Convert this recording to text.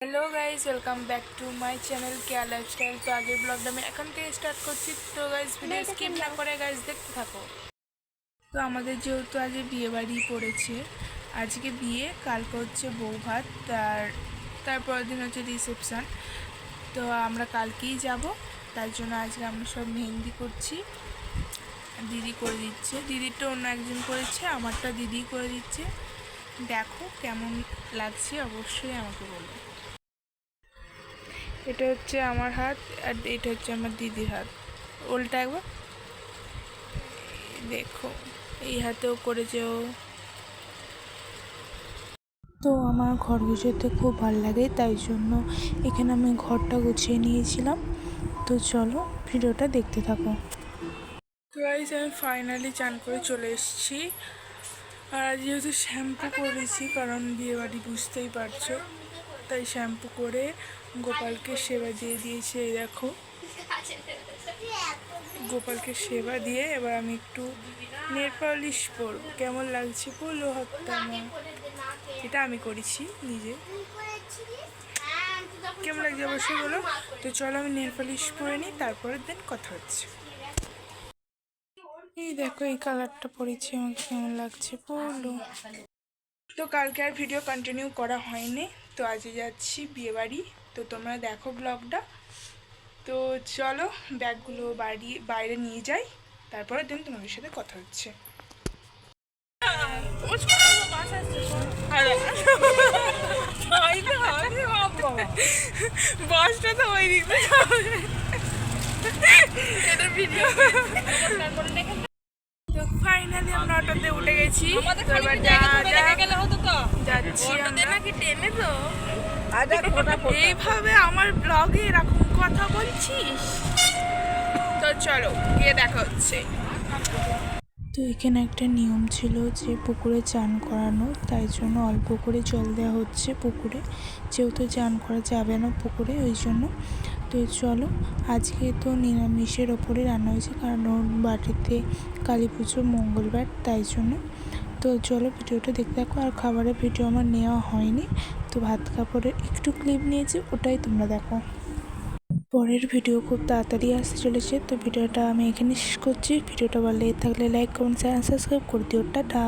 Hello guys welcome back to my channel care lifestyle তো আগের ব্লগটা আমি এখন থেকে স্টার্ট করছি। তো গাইজ ভিডিও স্কিপ না করে গাইজ দেখতে থাকো। তো আমাদের যেহেতু আজকে বিয়ে বাড়ি পড়েছে আজকে বিয়ে কালকে হচ্ছে বউ ভাত তার তারপরের দিন হচ্ছে রিসেপশান তো আমরা কালকেই যাব তার জন্য আজকে আমরা সব মেহেন্দি করছি। দিদি করে দিচ্ছে। দিদিরটা অন্য একজন করেছে আমারটা দিদি করে দিচ্ছে। দেখো কেমন লাগছে অবশ্যই আমাকে বলো। এটা হচ্ছে আমার হাত আর এটা হচ্ছে আমার দিদির হাত। ওলটা একবার। দেখো, এই হাতেও করেছে ও। তো আমার ঘর গুছোতে খুব ভালো লাগে, তাই জন্য এখানে আমি ঘরটা গুছিয়ে নিয়েছিলাম। তো চলো ভিডিওটা দেখতে থাকো। গাইজ আমি ফাইনালি চান করে চলে এসেছি। আর যেহেতু শ্যাম্পু করেছি, কারণ বিয়েবাড়ি বুঝতেই পারছ। তাই শ্যাম্পু করে গোপালকে সেবা দিয়ে দিয়েছে, এই দেখো। গোপালকে সেবা দিয়ে এবার আমি একটু নেল পালিশ পরবো কেমন লাগছে হাতটা আমার? এটা আমি করেছি নিজে। কেমন লাগছে অবশ্যই বলো। তো চলো আমি নেল পালিশ পরে নিই, তারপরের দিন কথা হচ্ছে। এই দেখো, এই কালারটা পরেছি আমাকে কেমন লাগছে বলো। তো কালকে আর ভিডিও কন্টিনিউ করা হয়নি তো আজকে যাচ্ছি বিয়েবাড়ি তো তোমরা দেখো ব্লগটা তো চলো ব্যাগগুলো বাড়ি বাইরে নিয়ে যাই তারপরের দিন তোমাদের সাথে কথা হচ্ছে। বাসটা তো ওই দিক এটা ভিডিও ফাইনালি আমরা অটোতে উঠে গেছি। যাচ্ছি এইভাবে আমার ব্লগে এরকম কথা বলছিস? তো চলো গিয়ে দেখা হচ্ছে। তো এখানে একটা নিয়ম ছিল যে পুকুরে চান করানো তাই জন্য অল্প করে জল দেওয়া হচ্ছে পুকুরে। যেহেতু চান করা যাবে না পুকুরে ওই জন্য তো চলো, আজকে তো নিরামিষের ওপরে রান্না হয়েছে, কারণ ওর বাড়িতে কালী পুজো মঙ্গলবার, তাই জন্য। তো চলো ভিডিওটা দেখতে থাকো, আর খাবারের ভিডিও আমার নেওয়া হয়নি, তো ভাত কাপড়ের একটু ক্লিপ নিয়েছি, ওটাই তোমরা দেখো। পরের ভিডিও খুব তাড়াতাড়ি আসতে চলেছে, তো ভিডিওটা আমি এখানে শেষ করছি। ভিডিওটা ভালো লেগে থাকলে লাইক কমেন্ট শেয়ার সাবস্ক্রাইব করে দিও, টাটা।